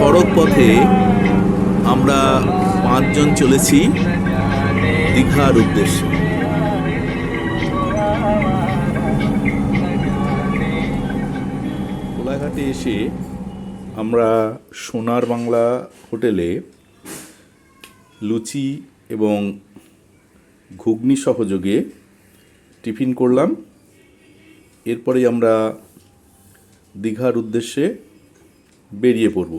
সড়ক পথে আমরা পাঁচজন চলেছি দীঘার উদ্দেশ্যে। কোলাঘাটে এসে আমরা সোনার বাংলা হোটেলে লুচি এবং ঘুগনি সহযোগে টিফিন করলাম। এরপরে আমরা দীঘার উদ্দেশ্যে বেরিয়ে পড়ব।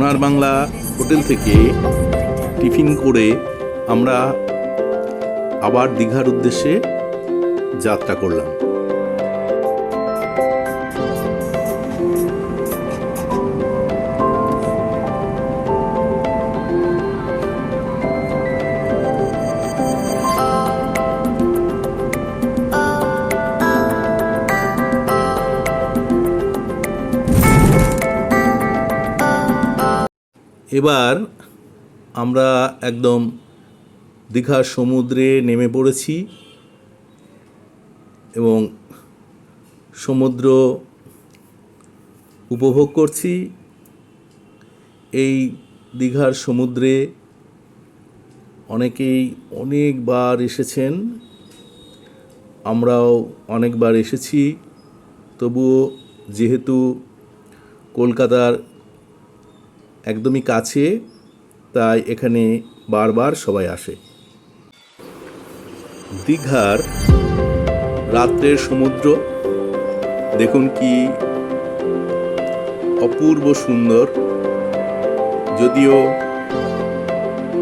সোনার বাংলা হোটেল থেকে টিফিন করে আমরা আবার দীঘার উদ্দেশ্যে যাত্রা করলাম। এবার আমরা একদম দীঘার সমুদ্রে নেমে পড়েছি এবং সমুদ্র উপভোগ করছি। এই দীঘার সমুদ্রে অনেকেই অনেকবার এসেছেন। আমরাও অনেকবার এসেছি। তবুও যেহেতু কলকাতার একদমই কাছে, তাই এখানে বারবার সবাই আসে। দীঘার রাত্রের সমুদ্র, দেখুন কি অপূর্ব সুন্দর। যদিও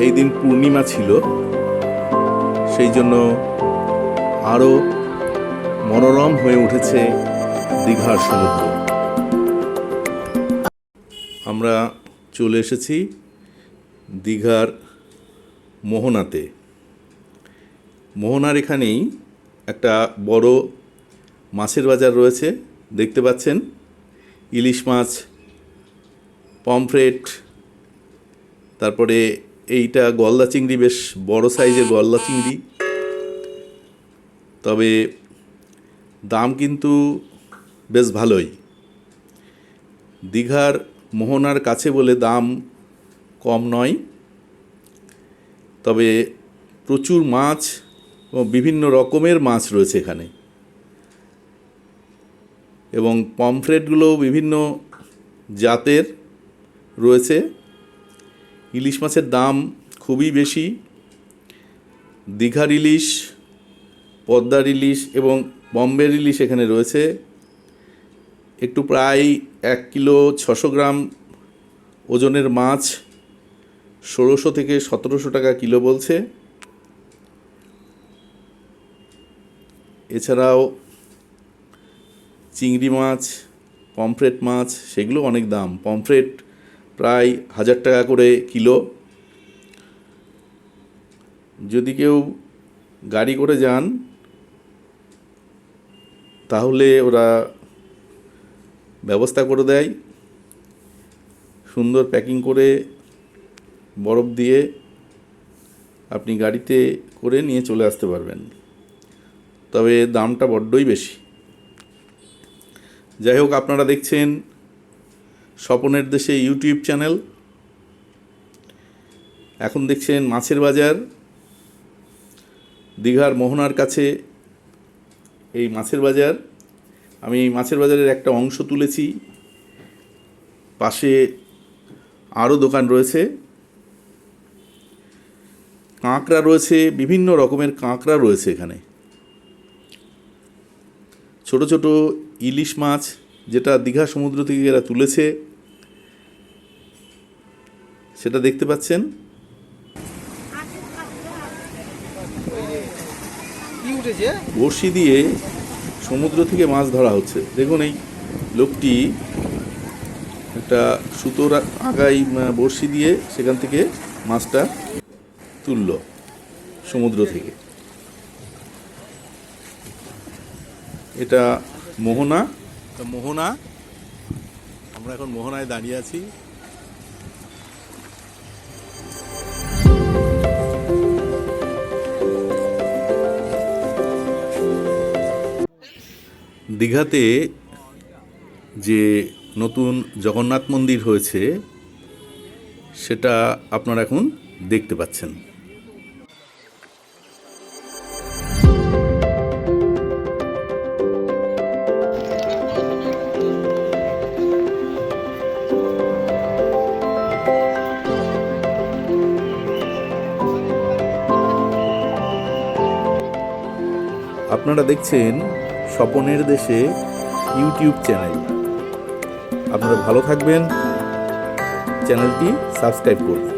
এই দিন পূর্ণিমা ছিল, সেই জন্য আরও মনোরম হয়ে উঠেছে দীঘার সমুদ্র। আমরা চলে এসেছি দীঘার মোহনাতে। মোহনার এখানেই একটা বড় মাছের বাজার রয়েছে, দেখতে পাচ্ছেন? ইলিশ মাছ, পমফ্রেট, তারপরে এইটা গলদা চিংড়ি, বেশ বড় সাইজের গলদা চিংড়ি। তবে দাম কিন্তু বেশ ভালোই। দীঘার মোহনার কাছে বলে দাম কম নয়। তবে প্রচুর মাছ ও বিভিন্ন রকমের মাছ রয়েছে এখানে। এবং পমফ্রেটগুলোও বিভিন্ন জাতের রয়েছে। ইলিশ মাছের দাম খুবই বেশি। দীঘার ইলিশ, পদ্মার ইলিশ এবং বম্বের ইলিশ এখানে রয়েছে। একটু প্রায় এক কিলো ছশো গ্রাম ওজনের মাছ ষোলোশো থেকে সতেরোশো টাকা কিলো বলছে। এছাড়াও চিংড়ি মাছ, পমফ্রেট মাছ, সেগুলো অনেক দাম। পমফ্রেট প্রায় হাজার টাকা করে কিলো। যদি কেউ গাড়ি করে যান, তাহলে ওরা ব্যবস্থা করে দেয়। সুন্দর প্যাকিং করে বরফ দিয়ে আপনি গাড়িতে করে নিয়ে চলে আসতে পারবেন। তবে দামটা বড্ডই বেশি। যাই হোক, আপনারা দেখছেন স্বপনের দেশে ইউটিউব চ্যানেল এখন দেখছেন মাছের বাজার। দীঘার মোহনার কাছে এই মাছের বাজার। আমি এই মাছের বাজারের একটা অংশ তুলেছি। পাশে আরও দোকান রয়েছে। কাঁকড়া রয়েছে বিভিন্ন রকমের কাঁকড়া রয়েছে এখানে। ছোট ছোট ইলিশ মাছ যেটা দীঘা সমুদ্র থেকে এরা তুলেছে। সেটা দেখতে পাচ্ছেন। বড়শি দিয়ে সমুদ্র থেকে মাছ ধরা হচ্ছে। দেখুন এই লোকটি একটা সুতোর আগাই বড়শি দিয়ে সেখান থেকে মাছটা তুলল সমুদ্র থেকে। এটা মোহনা। মোহনা। আমরা এখন মোহনায় দাঁড়িয়ে আছি। দীঘাতে যে নতুন জগন্নাথ মন্দির হয়েছে সেটা আপনারা এখন দেখতে পাচ্ছেন। আপনারা দেখছেন স্বপনের দেশে ইউটিউব চ্যানেল। আপনারা ভালো থাকবেন। চ্যানেলটি সাবস্ক্রাইব করুন